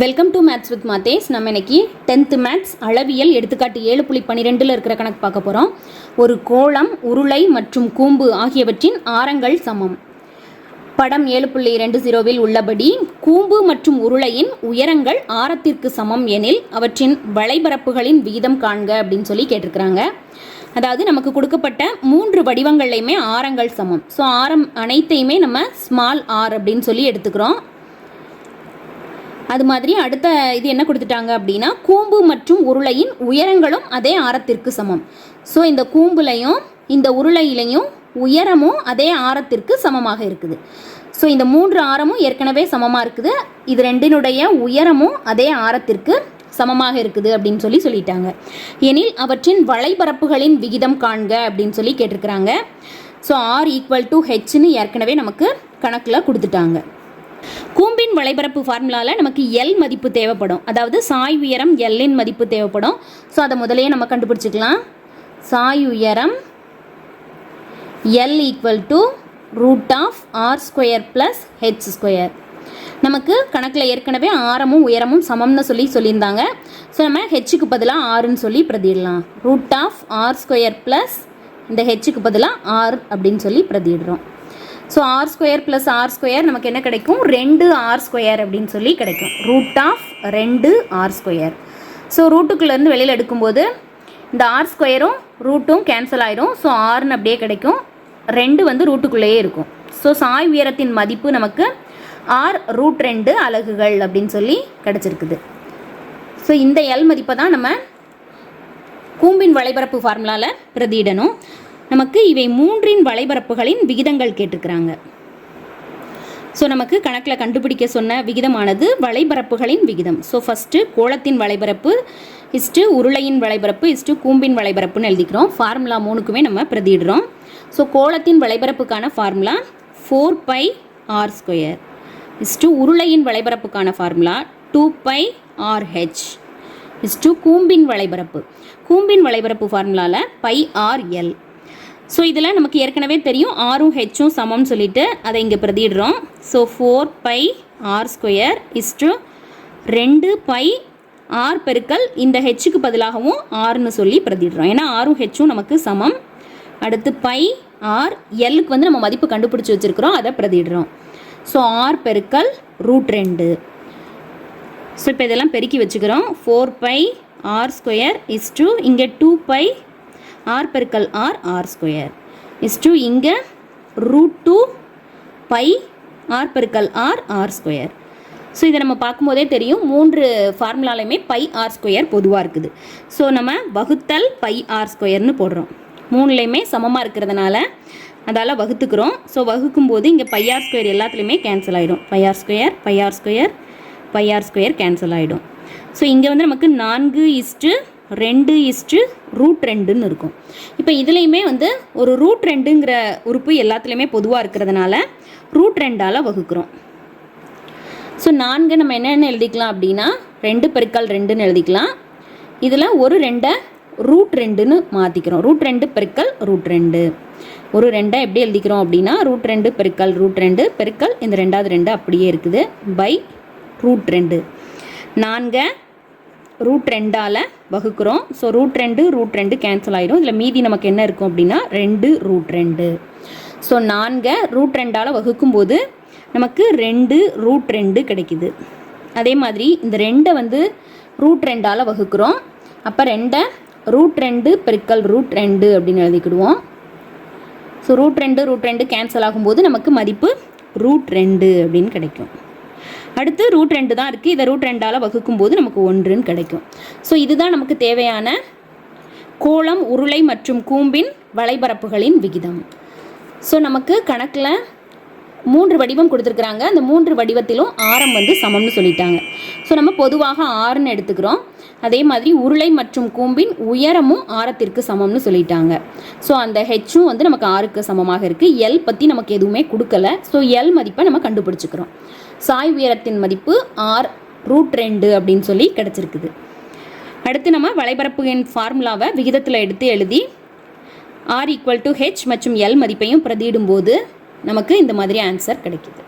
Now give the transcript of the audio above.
Welcome to maths with Mathes நம்ம இன்னைக்கு tenth maths அளவியல் எடுத்துக்காட்டு ஏழு புள்ளி பன்னிரெண்டில் இருக்கிற கணக்கு பார்க்க போகிறோம் ஒரு கோளம் உருளை மற்றும் கூம்பு ஆகியவற்றின் ஆரங்கள் சமம். படம் ஏழு புள்ளி ரெண்டு ஜீரோவில் உள்ளபடி கூம்பு மற்றும் உருளையின் உயரங்கள் ஆரத்திற்கு சமம் எனில் அவற்றின் வளைபரப்புகளின் விகிதம் காண்க அப்படின்னு சொல்லி கேட்டிருக்கிறாங்க. அதாவது நமக்கு கொடுக்கப்பட்ட மூன்று வடிவங்கள்லையுமே ஆரங்கள் சமம். ஸோ ஆரம் அனைத்தையுமே நம்ம ஸ்மால் ஆர் அப்படின்னு சொல்லி எடுத்துக்கிறோம். அது மாதிரி அடுத்த இது என்ன கொடுத்துட்டாங்க அப்படின்னா கூம்பு மற்றும் உருளையின் உயரங்களும் அதே ஆரத்திற்கு சமம். ஸோ இந்த கூம்புலையும் இந்த உருளையிலையும் உயரமும் அதே ஆரத்திற்கு சமமாக இருக்குது. ஸோ இந்த மூன்று ஆரமும் ஏற்கனவே சமமாக இருக்குது. இது ரெண்டினுடைய உயரமும் அதே ஆரத்திற்கு சமமாக இருக்குது அப்படின்னு சொல்லி சொல்லிட்டாங்க. எனில் அவற்றின் வளைபரப்புகளின் விகிதம் காண்க அப்படின்னு சொல்லி கேட்டிருக்கிறாங்க. ஸோ ஆர் ஈக்குவல் டு ஹெச்னு ஏற்கனவே நமக்கு கணக்கில் கொடுத்துட்டாங்க. கூம்பின் வளைபரப்பு ஃபார்முலாவில் நமக்கு எல் மதிப்பு தேவைப்படும். அதாவது சாய் உயரம் எல்லின் மதிப்பு தேவைப்படும். ஸோ அதை முதலையே நம்ம கண்டுபிடிச்சிக்கலாம். சாய் உயரம் L equal to root of R square plus H square நமக்கு கணக்கில் ஏற்கனவே ஆரமும் உயரமும் சமம்னு சொல்லி சொல்லியிருந்தாங்க. ஸோ நம்ம ஹெச்சுக்கு பதிலாக ஆறுன்னு சொல்லி பிரதிடலாம் root of R square plus இந்த ஹெச்சுக்கு பதிலாக ஆர் அப்படின்னு சொல்லி பிரதிடுறோம் so R square plus R square நமக்கு என்ன கிடைக்கும்? ரெண்டு ஆர் ஸ்கொயர் அப்படின்னு சொல்லி கிடைக்கும். ரூட் ஆஃப் ரெண்டு ஆர் ஸ்கொயர் ஸோ ரூட்டுக்குள்ளேருந்து வெளியில் எடுக்கும்போது இந்த ஆர் ஸ்கொயரும் ரூட்டும் கேன்சல் ஆயிடும் ஸோ ஆர்னு அப்படியே கிடைக்கும். ரெண்டு வந்து ரூட்டுக்குள்ளேயே இருக்கும். ஸோ சாய் உயரத்தின் மதிப்பு நமக்கு ஆர் ரூட் ரெண்டு அலகுகள் அப்படின்னு சொல்லி கிடச்சிருக்குது. ஸோ இந்த எல் மதிப்பை தான் நம்ம கூம்பின் வளைபரப்பு ஃபார்முலாவில் பிரதியிடணும். நமக்கு இவை மூன்றின் வளைபரப்புகளின் விகிதங்கள் கேட்டிருக்கிறாங்க. ஸோ நமக்கு கணக்கில் கண்டுபிடிக்க சொன்ன விகிதமானது வளைபரப்புகளின் விகிதம். ஸோ ஃபஸ்ட்டு கோளத்தின் வளைபரப்பு இஸ்ட்டு உருளையின் வளைபரப்பு இஸ்ட்டு கூம்பின் வளைபரப்புன்னு எழுதிக்கிறோம். ஃபார்முலா மூணுக்குமே நம்ம பிரதிடுறோம் ஸோ கோளத்தின் வளைபரப்புக்கான formula four pi R square is to உருளையின் வளைபரப்புக்கான formula two pi R H is to கூம்பின் வளைபரப்பு. கூம்பின் வளைபரப்பு ஃபார்முலாவில் பை ஆர் எல் ஸோ இதில் நமக்கு ஏற்கனவே தெரியும் ஆரும் ஹெச்சும் சமம்னு சொல்லிட்டு அதை இங்கே பிரதிடுறோம் so four pi R square is to ரெண்டு பை ஆர் பெருக்கல் இந்த ஹெச்சுக்கு பதிலாகவும் ஆர்னு சொல்லி பிரதிடுறோம் ஏன்னா ஆரும் ஹெச்சும் நமக்கு சமம். அடுத்து பை ஆர் எல்லுக்கு வந்து நம்ம மதிப்பு கண்டுபிடிச்சி வச்சுருக்கிறோம் அதை பிரதிடுறோம் ஸோ ஆர் பெருக்கல் ரூட் ரெண்டு. ஸோ இப்போ இதெல்லாம் பெருக்கி வச்சுக்கிறோம். Four pi R square is to இங்கே டூ பை ஆர் பெருக்கல் R R square is to இங்கே ரூட் டூ பை ஆர் பெருக்கல் ஆர் ஆர் ஸ்கொயர் ஸோ இதை நம்ம பார்க்கும்போதே தெரியும். மூன்று ஃபார்முலாலையுமே பை ஆர் ஸ்கொயர் பொதுவாக இருக்குது. ஸோ நம்ம வகுத்தல் பை ஆர் ஸ்கொயர்னு போடுறோம். மூணுலேயுமே சமமாக இருக்கிறதுனால அதால் வகுத்துக்கிறோம். ஸோ வகுக்கும்போது இங்கே பை ஆர் ஸ்கொயர் எல்லாத்துலேயுமே கேன்சல் ஆகிடும் pi R square pi R square pi R square cancel ஆகிடும் ஸோ இங்கே வந்து நமக்கு நான்கு இஸ்ட்டு ரெண்டு இஸ்டு ரூட் ரெண்டுன்னு இருக்கும். இப்போ இதுலேயுமே வந்து ஒரு ரூட் ரெண்டுங்கிற உறுப்பு எல்லாத்துலேயுமே பொதுவாக இருக்கிறதுனால ரூட் ரெண்டால் வகுக்கிறோம். ஸோ நான்கு நம்ம என்னென்ன எழுதிக்கலாம் அப்படின்னா ரெண்டு பெருக்கல் ரெண்டுன்னு எழுதிக்கலாம். இதில் ஒரு ரெண்டை ரூட் ரெண்டுன்னு மாற்றிக்கிறோம் ரூட் ரெண்டு பெருக்கல் ரூட் ரெண்டு. ஒரு ரெண்டை எப்படி எழுதிக்கிறோம் அப்படின்னா ரூட் ரெண்டு பெருக்கல் ரூட் ரெண்டு பெருக்கல் இந்த ரெண்டாவது ரெண்டு அப்படியே இருக்குது பை ரூட் ரெண்டு. நான்கு ரூட் ரெண்டால் வகுக்கிறோம். ஸோ ரூட் ரெண்டு ரூட் ரெண்டு கேன்சல் ஆகிடும் இதில் மீதி நமக்கு என்ன இருக்கும் அப்படின்னா ரெண்டு ரூட் ரெண்டு. ஸோ நான்கை ரூட் ரெண்டால் வகுக்கும்போது நமக்கு ரெண்டு ரூட் ரெண்டு கிடைக்குது. அதே மாதிரி இந்த ரெண்டை வந்து ரூட் ரெண்டால் வகுக்கிறோம். அப்போ ரெண்டை ரூட் ரெண்டு பெருக்கல் ரூட் ரெண்டு அப்படின்னு எழுதிக்கிடுவோம். ஸோ ரூட் ரெண்டு ரூட் ரெண்டு கேன்சல் ஆகும்போது நமக்கு மதிப்பு ரூட் ரெண்டு அப்படின்னு கிடைக்கும். அடுத்து ரூட் ரெண்டு தான் இருக்குது இதை ரூட் ரெண்டால் வகுக்கும் போது நமக்கு ஒன்றுன்னு கிடைக்கும். ஸோ இதுதான் நமக்கு தேவையான கோளம் உருளை மற்றும் கூம்பின் வலைபரப்புகளின் விகிதம். ஸோ நமக்கு கணக்கில் மூன்று வடிவம் கொடுத்துருக்குறாங்க. அந்த மூன்று வடிவத்திலும் ஆரம் வந்து சமம்னு சொல்லிட்டாங்க. ஸோ நம்ம பொதுவாக ஆறுன்னு எடுத்துக்கிறோம். அதே மாதிரி உருளை மற்றும் கூம்பின் உயரமும் ஆரத்திற்கு சமம்னு சொல்லிட்டாங்க. ஸோ அந்த ஹெச்சும் வந்து நமக்கு ஆறுக்கு சமமாக இருக்குது எல் பற்றி நமக்கு எதுவுமே கொடுக்கல. ஸோ எல் மதிப்பை நம்ம கண்டுபிடிச்சிக்கிறோம். சாய் உயரத்தின் மதிப்பு ஆர் ரூட் ரெண்டு அப்படின்னு சொல்லி கிடச்சிருக்குது. அடுத்து நம்ம வளைபரப்புகளின் ஃபார்முலாவை விகிதத்தில் எடுத்து எழுதி ஆர் ஈக்குவல் டு ஹெச் மற்றும் எல் மதிப்பையும் பிரதியிடும்போது நமக்கு இந்த மாதிரி ஆன்சர் கிடைக்கிது.